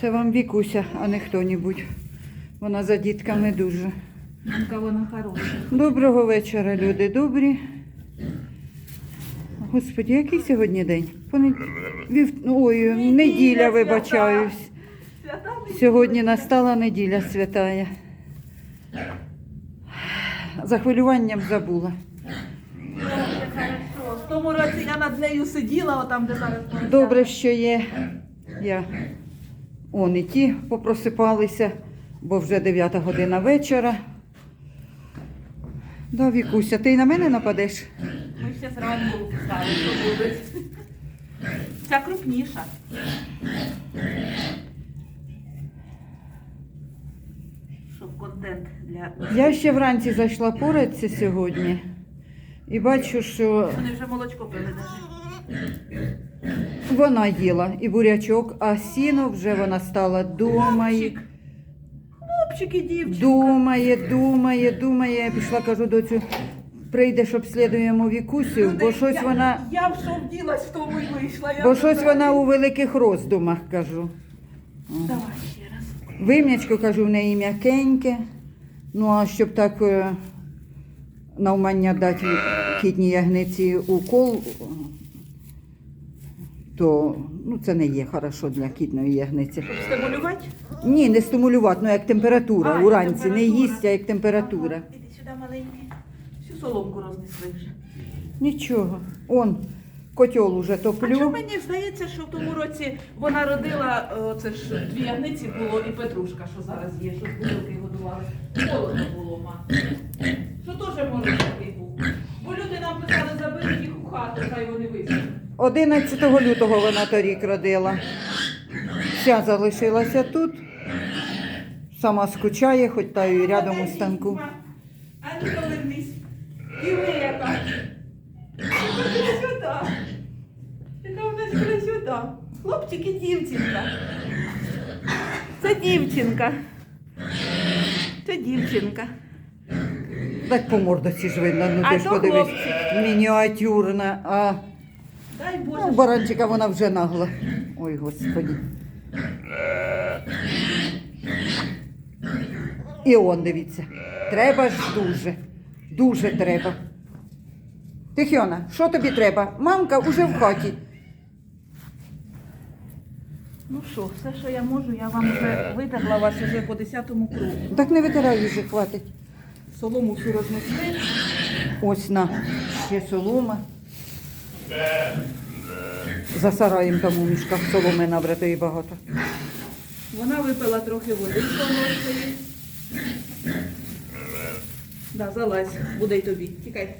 Це вам Вікуся, а не хто-небудь. Вона за дітками дуже. Вона хороша. Доброго вечора, люди добрі. Господи, який сьогодні день? Понед... Вів... Ой, неділя, вибачаюсь. Сьогодні настала неділя святая. За хвилюванням забула. В тому році я над нею сиділа, отам, де зараз. Добре, що є. Я. Он і ті попросипалися, бо вже 9 година вечора. Да, Вікуся, ти й на мене нападеш? Ми ще зранку писали, що будуть. Ця крупніша. Щоб контент для. Я ще вранці зайшла порадці сьогодні і бачу, що Вони вже молочко пили навіть. Вона їла і бурячок, а сіно вже вона стала думає, Хлопчик. І дівчинка. думає, думає, думає. Я пішла, кажу, доцю, прийде, щоб слідуємо вікусю, бо щось я, вона, Я в що вділась, в тому й вийшла. Я бо вже щось вона у великих роздумах, кажу. Давай ще раз. Вим'ячко, кажу, в неї м'якеньке. Ну, а щоб так е, навмання дати кітній ягниці укол, то ну, це не є хорошо для кітної ягниці. Стимулювати? Ні, не стимулювати, ну як температура. А, як Уранці не температура. їсть, а як температура. Ага, Іди сюди, маленький. Всю соломку рознесли вже. Нічого. Он, котел уже А чому топлю. мені здається, що в тому році вона родила, о, це ж дві ягниці було і Петрушка, що зараз є, що з бутилки годували. Холодно було, ма. Що теж може такий був. Бо люди нам писали, заберіть їх у хату, хай вони висять. 11 лютого вона торік родила. Вся залишилася тут. Сама скучає, хоч та й рядом у станку. А ну повернись. І ви яка. Красота. Яка в нас красота. Хлопчик і дівчинка. Це дівчинка. Це дівчинка. Так по мордоці ж видно, ну ти ж подивись, мініатюрна, а Дай Боже. ну, баранчика вона вже нагла. Ой, господі. І он, дивіться, треба ж дуже, дуже треба. Тихіона, що тобі треба? Мамка уже в хаті. Ну що, все, що я можу, я вам вже витерла вас уже по 10-му кругу. Так не витирай вже, хватить. Солому всю рознесли. Ось на, ще солома. За сараєм там у мішках соломи набрато і багато. Вона випила трохи води з солодкої. Да, залазь, буде й тобі. Тікай.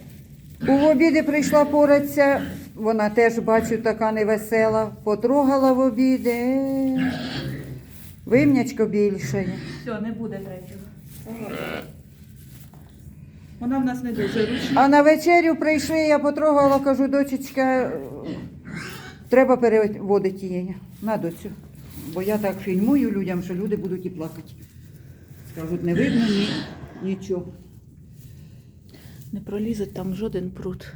У обіди прийшла порадця, вона теж, бачу, така невесела. Потрогала в обіди. Е, Вимнячко більше. Все, не буде третього. Вона в нас не дуже ручна. А на вечерю прийшли, я потрогала, кажу, дочечка, треба переводити її на доцю. Бо я так фільмую людям, що люди будуть і плакати. Кажуть, не видно ні, нічого. Не пролізе там жоден прут.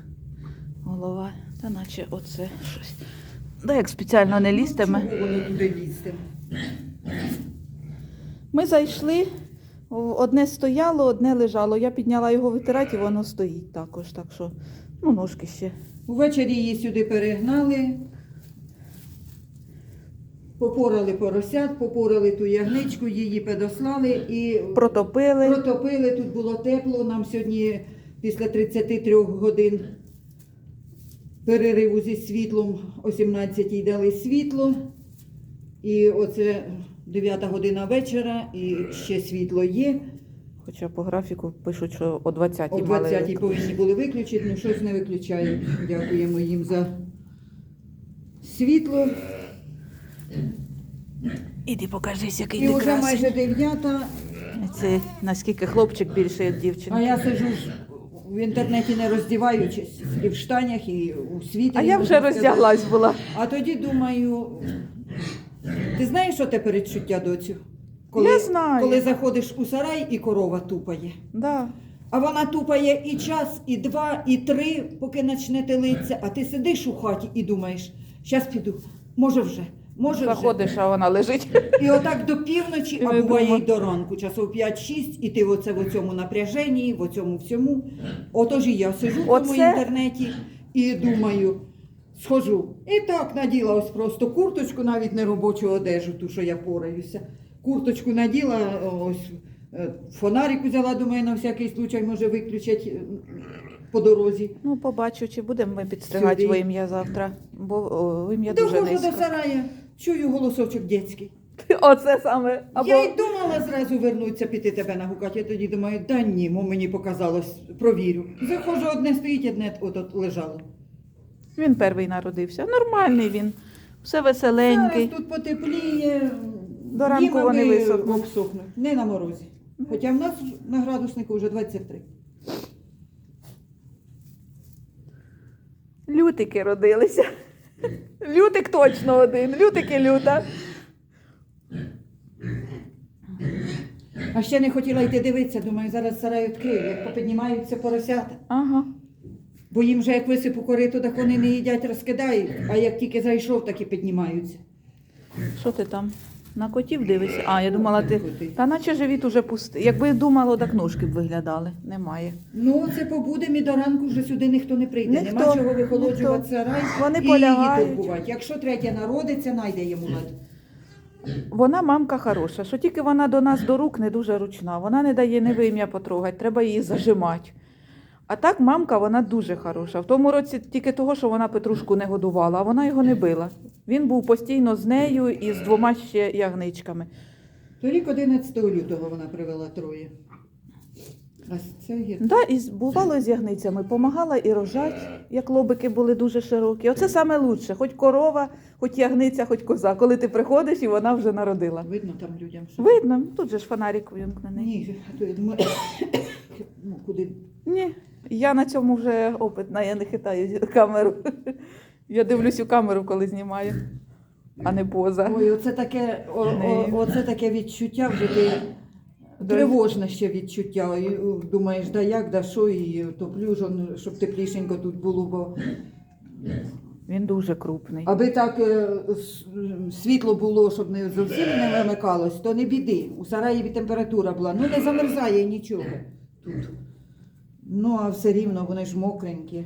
Голова, та наче оце щось. Да, як спеціально не лізтиме. Воно туди лізти? Ми зайшли, одне стояло, одне лежало. Я підняла його витирати, і воно стоїть також. Так що, ну, ножки ще. Увечері її сюди перегнали, попорали поросят, попорали ту ягничку, її подослали і Протопили. протопили. Тут було тепло. Нам сьогодні після 33 годин перериву зі світлом о 17-й дали світло. І оце 9 година вечора, і ще світло є. Хоча по графіку пишуть, що о 20-й О 20-й повинні були виключити, ну щось не виключають. Дякуємо їм за світло. Іди покажись, який І ти вже красень. майже дев'ята, Це наскільки хлопчик більший від а я сижу ж в інтернеті не роздіваючись, і в штанях, і у світі. А я вже роздяглась була. А тоді думаю, ти знаєш, що те передчуття доцю? Я знаю. Коли заходиш у сарай і корова тупає. Да. А вона тупає і час, і два, і три, поки почне телиться, а ти сидиш у хаті і думаєш, щас піду, може вже, Може вже. Заходиш, а вона лежить. І отак до півночі, І а не буває і до ранку, часов 5-6, і ти оце в цьому напряженні, в цьому всьому. Отож і я сижу в тому Оце- інтернеті і думаю, схожу. І так наділа ось просто курточку, навіть не робочу одежу, ту, що я пораюся. Курточку наділа, ось е, фонарик взяла, думаю, на всякий случай може виключать е, по дорозі. Ну, побачу, чи будемо ми підстригати Сюди. во ім'я завтра, бо о, в дуже Доходжу до низько. сарая, чую голосочок дітський. Оце саме. Або... Я й думала зразу вернуться, піти тебе нагукати. Я тоді думаю, да ні, мо мені показалось, провірю. Заходжу, одне стоїть, одне от, от лежало. Він перший народився. Нормальний він, все Зараз веселенький. тут потепліє, До ранку їм, вони висохнуть. обсохнуть. Не на морозі. Хоча в нас на градуснику вже 23. Лютики родилися. Лютик точно один, лютик і люта. А ще не хотіла йти дивитися, думаю, зараз сарай відкрию, як попіднімаються поросята. Ага. Бо їм вже як висипу корито, так вони не їдять, розкидають, а як тільки зайшов, так і піднімаються. Що ти там? На котів дивишся? А, я думала, ти. Та наче живіт уже пустий. Якби думала, так ножки б виглядали. Немає. Ну, це побудемо і до ранку вже сюди ніхто не прийде. Ніхто, Нема чого вихолоджувати ніхто. сарай Вони і полягають. її турбувати. Якщо третя народиться, найде йому лад. Вона мамка хороша, що тільки вона до нас до рук не дуже ручна. Вона не дає не вим'я потрогати, треба її зажимати. А так мамка вона дуже хороша. В тому році тільки того, що вона Петрушку не годувала, а вона його не била. Він був постійно з нею і з двома ще ягничками. Торік 11 лютого вона привела троє. А це є. Да, і бувало з ягницями, помагала і рожать, як лобики були дуже широкі. Оце саме лучше, хоч корова, хоч ягниця, хоч коза. Коли ти приходиш і вона вже народила. Видно там людям, що. Видно, тут же ж фонарик вимкнений. Ні, то я думаю, ну, куди. Ні, я на цьому вже опитна, я не хитаю камеру. Я дивлюсь у камеру, коли знімаю, а не поза. Ой, оце таке, о, о, оце таке відчуття вже ти. Тривожне ще відчуття. І, думаєш, да як, да що, і топлю, ж, щоб теплішенько тут було, бо Він дуже крупний. Аби так е, світло було, щоб не зовсім не вимикалось, то не біди. У Сараєві температура була. Ну не замерзає нічого тут. Ну, а все рівно вони ж мокренькі.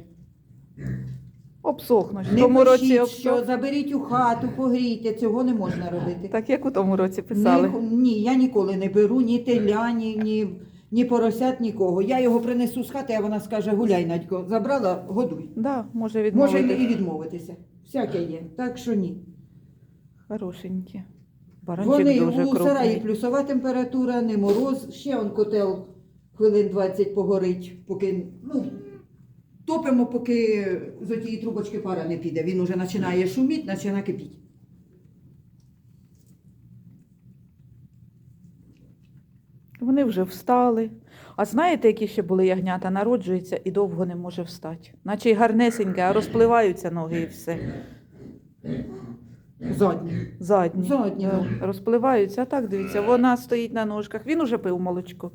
Обсохнуть. В Не тому році пишіть, обсох... що заберіть у хату, погрійте, цього не можна робити. Так як у тому році писали. Ні, ні, я ніколи не беру ні теля, ні, ні, ні поросят, нікого. Я його принесу з хати, а вона скаже, гуляй, Надько, забрала, годуй. Да, може Може і відмовитися. Всяке є. Так що ні. Хорошенькі. Баранчик Вони дуже у сараї крупний. плюсова температура, не мороз, ще он котел хвилин 20 погорить, поки ну, топимо, поки з отієї трубочки пара не піде. Він уже починає шуміти, починає кипіти. Вони вже встали. А знаєте, які ще були ягнята? Народжується і довго не може встати. Наче й гарнесеньке, а розпливаються ноги і все. Задні. Задні. Задні. Розпливаються. А так дивіться, вона стоїть на ножках. Він уже пив молочко.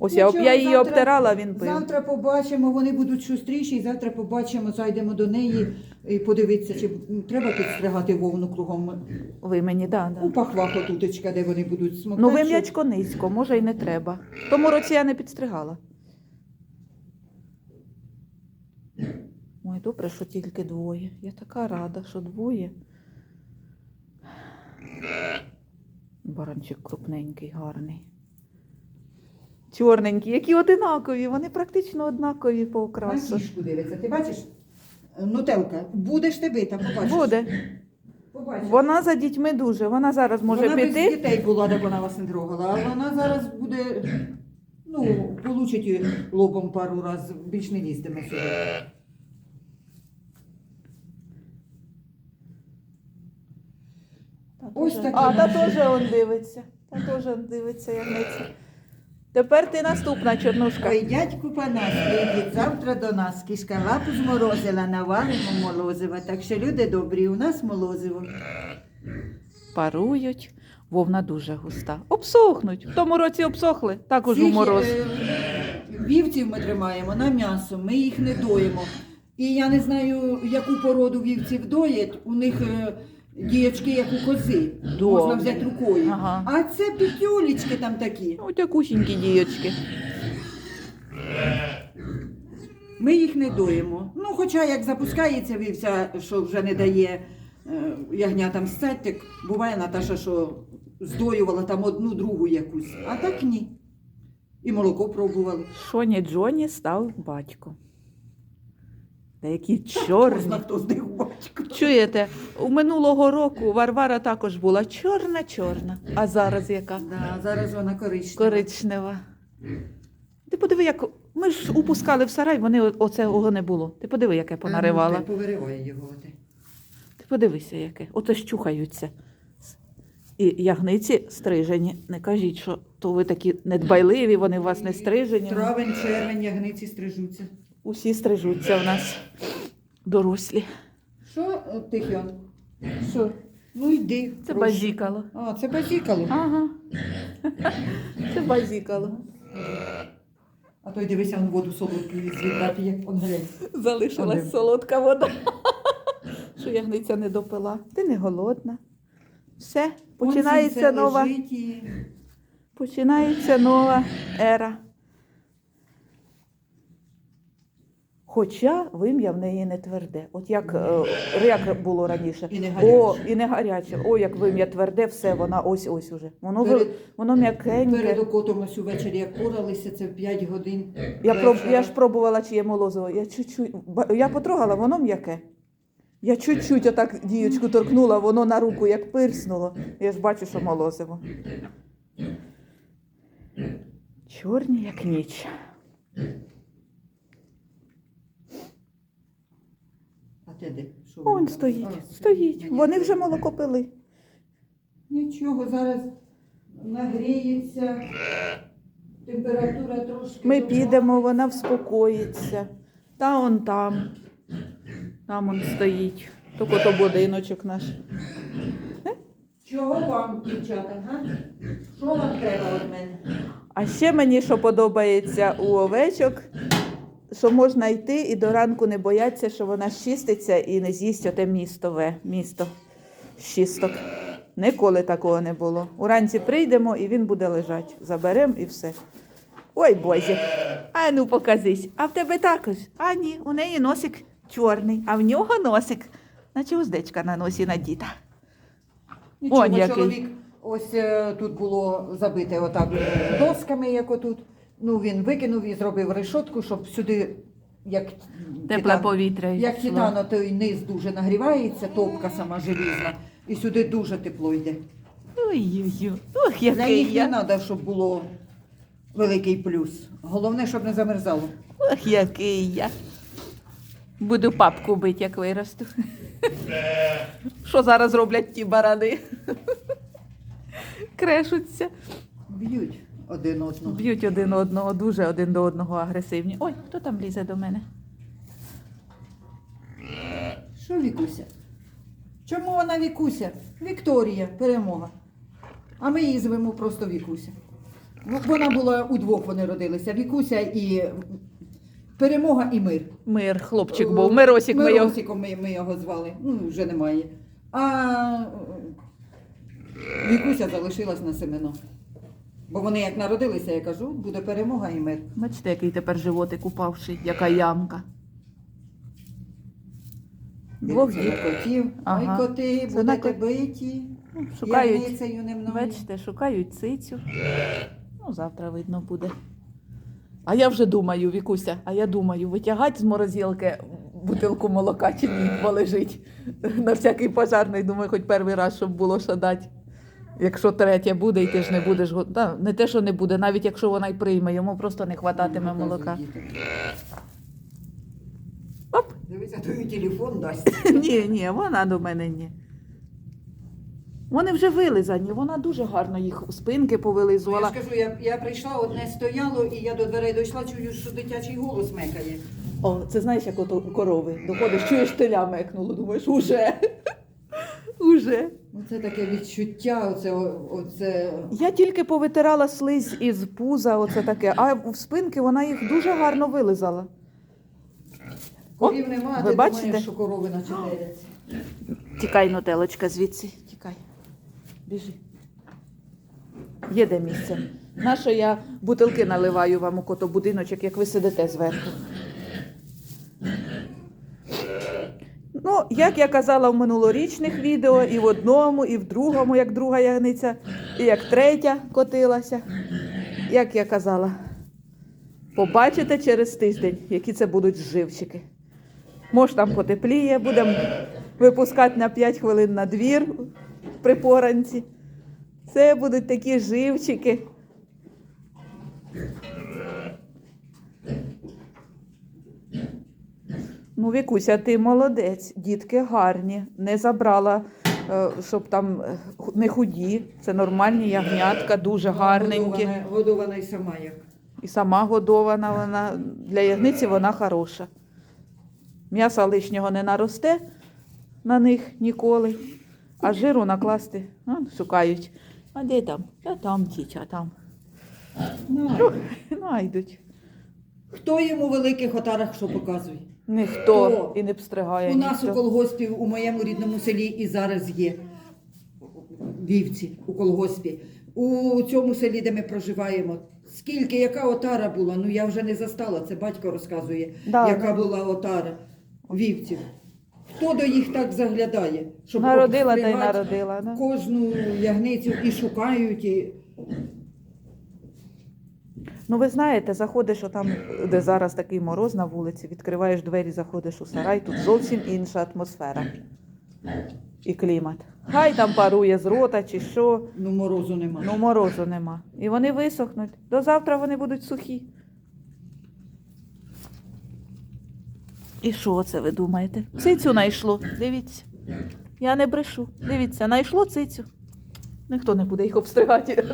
Ось я, Нічого, я її завтра- обтирала, він пив. Завтра побачимо, вони будуть шустріші, і завтра побачимо, зайдемо до неї і подивитися, чи м, треба підстригати вовну кругом. Ви мені, да, У да. пахваху тутечка, де вони будуть смоктати. Ну, щоб- вим'ячко низько, може й не треба. В тому році я не підстригала. Ой, добре, що тільки двоє. Я така рада, що двоє. Баранчик крупненький, гарний. Чорненький, які одинакові, вони практично однакові по На окрасу. кішку дивиться. Ти бачиш? Нутелка, будеш ти бита, побачиш. Буде. Побачиш. Вона за дітьми дуже. Вона зараз може вона без дітей була, де вона вас не трогала, а вона зараз буде, ну, получить її лобом пару разів, більш не лізтиме сюди. Та Ось такі А, та теж он дивиться. Та теж он дивиться, ягниця. Тепер ти наступна чорнушка. Ой, дядьку Панас, прийдіть завтра до нас. Кішка лапу зморозила, навалимо молозива. Так що люди добрі, у нас молозиво. Парують. Вовна дуже густа. Обсохнуть. В тому році обсохли, також у Цих, мороз. е, Вівців ми тримаємо на м'ясо, ми їх не доїмо. І я не знаю, яку породу вівців доять. У них е, діячки, як у кози. Добре. Можна взяти рукою. Ага. А це петюлечки там такі. Ось якусінькі дієчки. Ми їх не доїмо. Ну, хоча як запускається вівця, що вже не дає е, ягнятам сцеттик, буває Наташа, що здоювала там одну другу якусь. А так ні. І молоко пробували. Шоні Джоні став батьком. Та які чорні. Хто з них батько. Чуєте, у минулого року Варвара також була чорна-чорна, а зараз яка? Да, зараз вона коричнева. Коричнева. Ти подиви, як ми ж упускали в сарай, вони оцього не було. Ти подиви, яке понаривала. Ну, ти Повириває його. Ти. Ти подивися, яке. Ото ж чухаються. І ягниці стрижені. Не кажіть, що то ви такі недбайливі, вони у вас не стрижені. Травень, червень, ягниці стрижуться. Усі стрижуться в нас дорослі. Що, Тихіон? Що? Ну йди. Це прошу. базікало. А, це базікало. Ага. Це базікало. А то й дивися, он воду солодку відзвідати, як он глянь. Залишилась Один. солодка вода. Що ягниця не допила. Ти не голодна. Все, починається нова, починається нова ера. Хоча вим'я в неї не тверде. От як, е, як було раніше. І не О, гаряче. і не гаряче. О, як вим'я тверде, все, вона ось ось уже. Воно, Перед- воно м'якеньке. Перед окотом ось увечері як поралися, це 5 годин. Я, проб, я ж пробувала, чи є молозиво. Я чуть-чуть, я потрогала, воно м'яке. Я чуть-чуть отак діючку торкнула, воно на руку як пирснуло. Я ж бачу, що молозиво. Чорні, як ніч. Де? Що Он воно? стоїть, А, стоїть. Вони вже молоко пили. Нічого, зараз нагріється. Температура трошки. Ми підемо, вона вспокоїться. Та он там. Там он стоїть. Тільки то будиночок наш. Чого вам, дівчата, га? Що вам треба від мене? А ще мені що подобається у овечок, що можна йти і до ранку не бояться, що вона щиститься і не з'їсть оте містове місто щисток. Ніколи такого не було. Уранці прийдемо і він буде лежати. Заберемо і все. Ой Боже, а ну показись. А в тебе також? А ні, у неї носик чорний, а в нього носик, наче уздечка на носі надіта. Нічого, Он який. чоловік ось е, тут було забите отак досками, як отут. Ну, він викинув і зробив решотку, щоб сюди, як Тепле титан- повітря. Як йшло. титано, той низ дуже нагрівається, топка сама желізна, і сюди дуже тепло йде. Ой-ой-ой, ох, Для який я. не треба, щоб було великий плюс. Головне, щоб не замерзало. Ох, який я. Буду папку бити, як виросту. Що зараз роблять ті барани? Крешуться. Б'ють один одного. Б'ють один одного, дуже один до одного агресивні. Ой, хто там лізе до мене? Що Вікуся? Чому вона Вікуся? Вікторія, перемога. А ми її звемо просто Вікуся. Вона була удвох, вони родилися. Вікуся і перемога і мир. Мир, хлопчик був. Миросик ми його. Ми, ми його звали. Ну, вже немає. А Вікуся залишилась на семено. Бо вони як народилися, я кажу, буде перемога і мир. Бачите, який тепер животик упавший, яка ямка. Двох дітей. котів. Ага. Ой, коти, Це будете биті. Шукають, Ягницею не мною. бачите, шукають цицю. Ну, завтра видно буде. А я вже думаю, Вікуся, а я думаю, витягати з морозилки бутилку молока чи ні, бо лежить. На всякий пожарний, думаю, хоч перший раз, щоб було що дати. Якщо третє буде, і ти ж не будеш го- Та, не те, що не буде, навіть якщо вона й прийме, йому просто не хвататиме молока. Оп! Дивися, той телефон дасть. Ні, ні, вона до мене ні. Вони вже вилизані, вона дуже гарно їх спинки Я повилизувала. ж кажу, я, я прийшла, одне стояло, і я до дверей дійшла, чую, що дитячий голос мекає. О, це знаєш, як ото корови. Доходиш, чуєш теля мекнуло, думаєш, уже. Уже. Оце таке відчуття, оце, оце Я тільки повитирала слизь із пуза, оце таке, а в спинки вона їх дуже гарно вилизала. корів нема, а ви ти бачите? думаєш, що корови наче деляться. Тікай, нутелочка, звідси. Тікай. Біжи. Є де місце. Нащо я бутилки наливаю вам у котобудиночок, як ви сидите зверху? Ну, як я казала в минулорічних відео, і в одному, і в другому, як друга ягниця, і як третя котилася. Як я казала, побачите через тиждень, які це будуть живчики. Може, там потепліє, будемо випускати на 5 хвилин на двір при поранці. Це будуть такі живчики. Ну, Вікуся, ти молодець, дітки гарні. Не забрала, е, щоб там е, не худі. Це нормальні ягнятка, дуже гарненькі. Годована, годована і сама як. І сама годована вона. Для ягниці вона хороша. М'яса лишнього не наросте на них ніколи, а жиру накласти а, шукають. А де там? А там тітя, там. Ну, Найдуть. Хто йому в великих отарах що показує? Ніхто Хто? і не пстригає. У нас у ніхто. колгоспі у моєму рідному селі і зараз є вівці у колгоспі. У цьому селі, де ми проживаємо, скільки, яка отара була, ну я вже не застала, це батько розказує, Да, яка була отара вівців. Хто до їх так заглядає? Щоб Народила та й обстригати народила. Да? Кожну ягницю і шукають, і Ну, ви знаєте, заходиш отам, де зараз такий мороз на вулиці, відкриваєш двері, заходиш у сарай, тут зовсім інша атмосфера і клімат. Хай там парує з рота чи що, ну морозу немає. ну морозу нема. І вони висохнуть. До завтра вони будуть сухі. І що це ви думаєте? Цицю знайшло. Дивіться. Я не брешу. Дивіться, знайшло цицю. Ніхто не буде їх обстригати.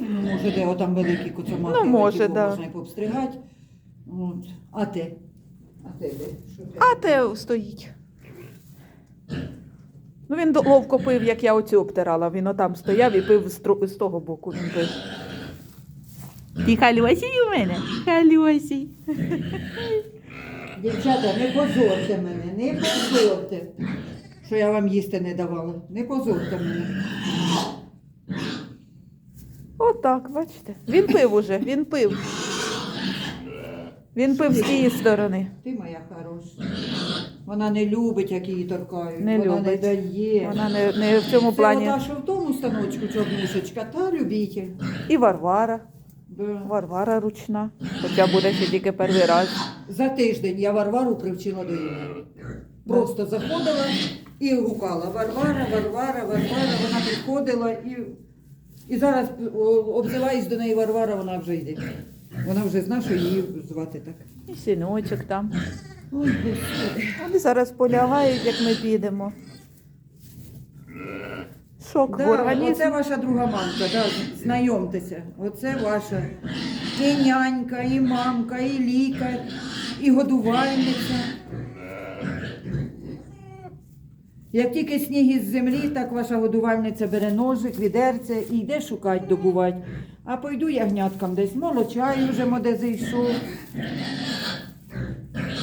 Ні, Ну, може, де отам великі коцомахи, Ну, може, які да. можна і пообстригати. От. А те? А те де? Що те? А те стоїть. Ну він до- ловко пив, як я оцю обтирала. Він отам стояв і пив з, тру- з того боку. Він пив. Ти халюсій у мене? Халюсій. Дівчата, не позорте мене, не позорте, що я вам їсти не давала. Не позорте мене. Отак, бачите. Він пив уже, він пив. Він пив з тієї сторони. Ти моя хороша. Вона не любить, як її торкають. Не Вона любить. не дає. Вона не, не в цьому Це плані. ота, що в тому станочку чорнушечка, та любитель. І Варвара. Да. Варвара ручна. Хоча буде ще тільки перший раз. За тиждень я Варвару привчила до імені. Просто заходила і гукала Варвара, Варвара, Варвара. Вона підходила і, і зараз о, обзиваюсь до неї Варвара, вона вже йде. Вона вже знає, що її звати так. І синочок там. Ой, Господи. Вони зараз полягають, як ми підемо. Шок в Да, організмі. оце ваша друга мамка, да, знайомтеся. Оце ваша і нянька, і мамка, і лікар, і годувальниця. Як тільки сніг із землі, так ваша годувальниця бере ножик, відерце і йде шукати, добувати. А пойду ягняткам десь молочай вже моде зайшов.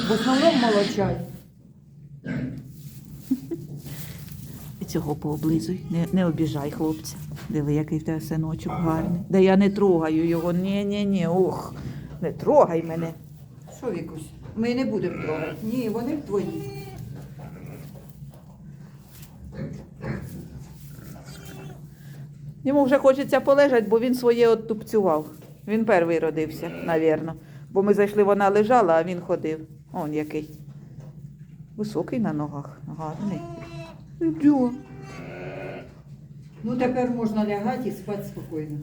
В основному молочай. І цього пооблизуй, не, не обіжай хлопця. Диви, який в тебе синочок гарний. Да я не трогаю його. Ні, ні, ні. Ох, не трогай мене. Що, Вікусь? Ми не будемо трогати. Ні, вони твої. Йому вже хочеться полежати, бо він своє оттупцював. Він перший родився, навірно. Бо ми зайшли, вона лежала, а він ходив. Он який. Високий на ногах, гарний. Йо. Ну тепер можна лягати і спати спокійно.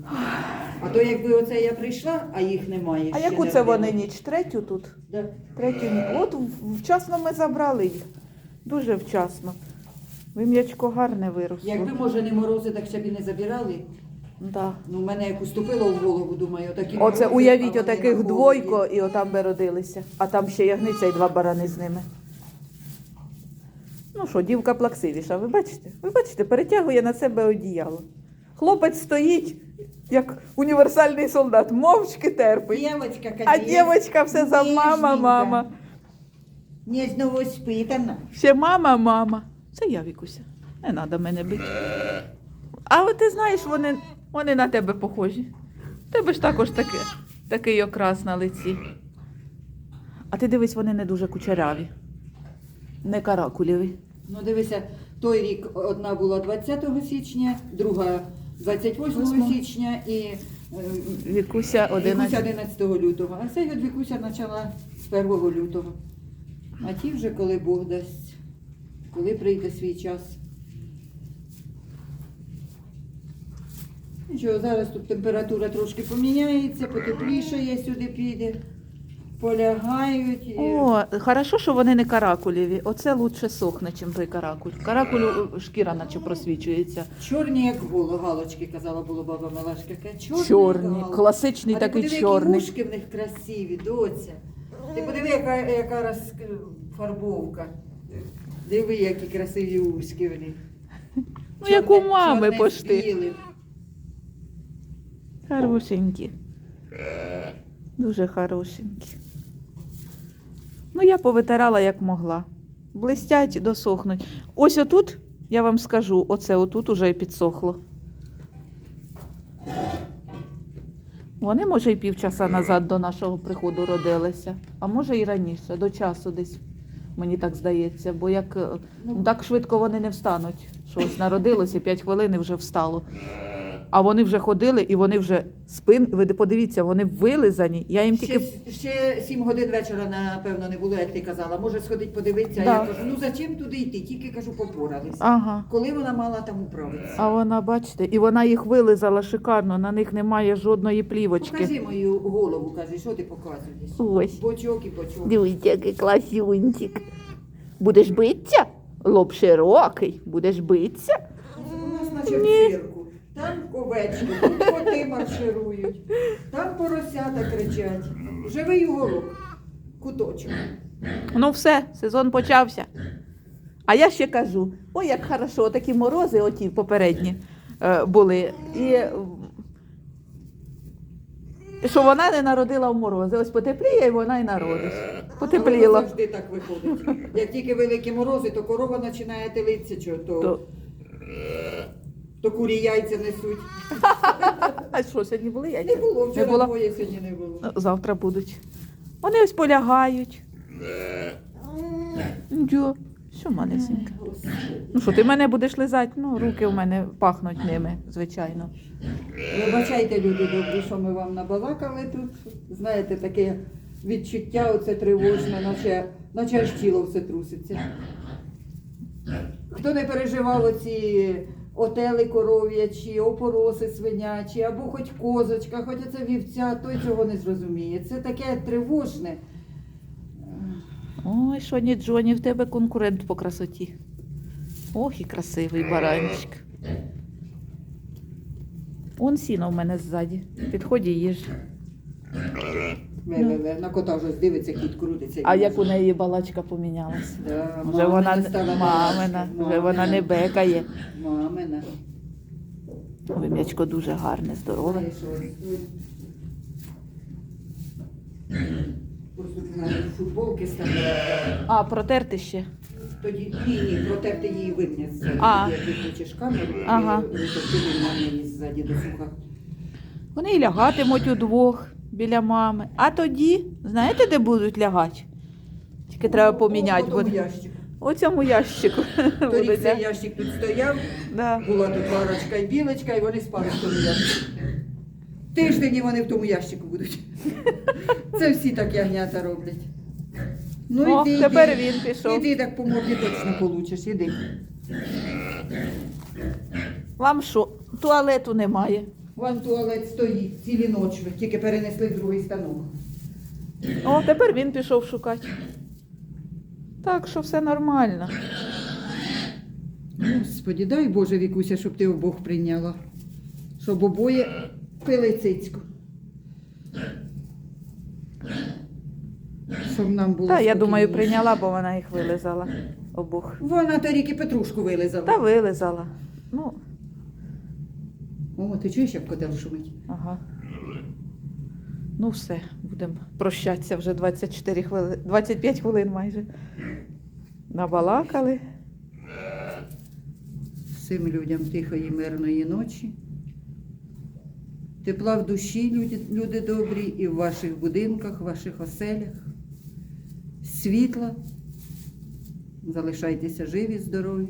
А то якби оце я прийшла, а їх немає. А ще яку не це вони ніч? Третю тут? Да. Третю ніч. От вчасно ми забрали їх. Дуже вчасно. Вим'ячко гарне виросло. Якби, може, не морози, так ще б і не забирали. Да. Ну, мене як уступило в голову, думаю, отакі Оце морози, а уявіть, вони отаких двойко, і отам би родилися. А там ще ягниця і два барани з ними. Ну що, дівка плаксивіша, ви бачите? Ви бачите, перетягує на себе одіяло. Хлопець стоїть, як універсальний солдат, мовчки терпить. Дівочка, А дівчинка все за мама, мама. Ніжно воспитана. Ще мама, мама. Це я, Вікуся. Не треба мене бити. А от ти знаєш, вони, вони на тебе похожі. Тебе ж також таке, такий окрас на лиці. А ти дивись, вони не дуже кучеряві. Не каракулєві. Ну дивися, той рік одна була 20 січня, друга 28 січня і е, Вікуся Вікуся 11. 11 лютого. А цей от Вікуся почала з 1 лютого. А ті вже коли Бог дасть, коли прийде свій час. Нічого, зараз тут температура трошки поміняється, потеплішає сюди піде, полягають. і- О, хорошо, що вони не каракулєві. Оце лучше сохне, ніж той каракуль. Каракулю е, шкіра наче просвічується. Чорні, як голо, галочки, казала було баба Малашка. Чорні, Чорні, класичний А ти такий подиви, чорний. Які вушки в них красиві, доця. Ти подиви, яка, яка роз... Диви, які красиві ушки в них. Ну, як у мами пошти. Хорошенькі. Дуже хорошенькі. Ну, я повитирала як могла. Блистять, досохнуть. Ось отут, я вам скажу, оце отут уже і підсохло. Вони, може, і півчаса назад до нашого приходу родилися, а може і раніше, до часу десь, мені так здається, бо як е, ну, так швидко вони не встануть. Що ось народилося, 5 хвилин і вже встало. А вони вже ходили і вони вже спин. Ви подивіться, вони вилизані. Я їм тільки Ще, ще сім годин вечора, напевно, не було, як ти казала. Може сходить подивитися. Да. Я кажу, ну зачем туди йти? Тільки кажу, попорались. ага. Коли вона мала там управитися? А вона, бачите, і вона їх вилизала шикарно, на них немає жодної плівочки. Покажи мою голову, каже, що ти показуєш? Ось. Бочок і бочок. Дивіться, який класюнчик. Будеш битися? Лоб широкий, будеш битися? У нас наче. Там овечки, тут коти марширують, там поросята кричать. Живий уголок, куточок. Ну все, сезон почався. А я ще кажу: ой, як хорошо, такі морози, оті попередні е, були. І що вона не народила в морози. Ось потепліє, і вона і народить. Але Потепліло. завжди так виходить. Як тільки великі морози, то корова починає телитися, то, То, курі яйця несуть. а що, сьогодні були Не яйця? було, Не вчора було? двоє, сьогодні не було. Ну, Завтра будуть. Вони ось полягають. Нічого, що манесенька. Ну що, ти мене будеш лизати? Ну, руки в мене пахнуть ними, звичайно. Вибачайте, люди добрі, що ми вам набалакали тут. Знаєте, таке відчуття оце тривожне, наче, наче аж тіло все труситься. Хто не переживав оці отели коров'ячі, опороси свинячі, або хоч козочка, хоч оце вівця, той цього не зрозуміє. Це таке тривожне. Ой, Шоні Джоні, в тебе конкурент по красоті. Ох, і красивий баранчик. Он сіно в мене ззаді. Підходь і їж. Ве-ве-ве. На кота вже дивиться, кіт крутиться. А як у неї балачка помінялась? Да, Вже вона не стала мамина, балачка. вже вона не бекає. Мамина. Ой, м'ячко дуже гарне, здорове. Що мене футболки стали. А, протерти ще. Тоді ні, ні, протерти її вим'я ззаді. А. Як хочеш камеру, Ага. і протерти вим'я її ззаді до суха. Вони і лягатимуть удвох біля мами. А тоді, знаєте, де будуть лягати? Тільки треба поміняти. О, у. У цьому ящику. Торік цей ящик тут стояв, Да. була тут варочка і білочка, і вони спали в тому ящику. Тиждень вони в тому ящику будуть. Це всі так ягнята роблять. Ну О, іди, тепер іди. він пішов. Іди так по морді точно получиш, іди. Вам що? Туалету немає. Вон туалет стоїть, цілі ночі, тільки перенесли в другий станок. О, тепер він пішов шукати. Так що все нормально. Господі, дай Боже, Вікуся, щоб ти обох прийняла. Щоб обоє пили цицьку. Щоб нам було. Та я думаю, прийняла, бо вона їх вилизала обох. Вона торік і Петрушку вилизала. Та вилизала. Ну, о, ти чуєш, як котел шумить? Ага. Ну все, будемо прощатися вже 24 хвили... 25 хвилин майже. Набалакали. Всім людям тихої, мирної ночі. Тепла в душі, люди, люди добрі, і в ваших будинках, в ваших оселях. Світла. Залишайтеся живі, здорові.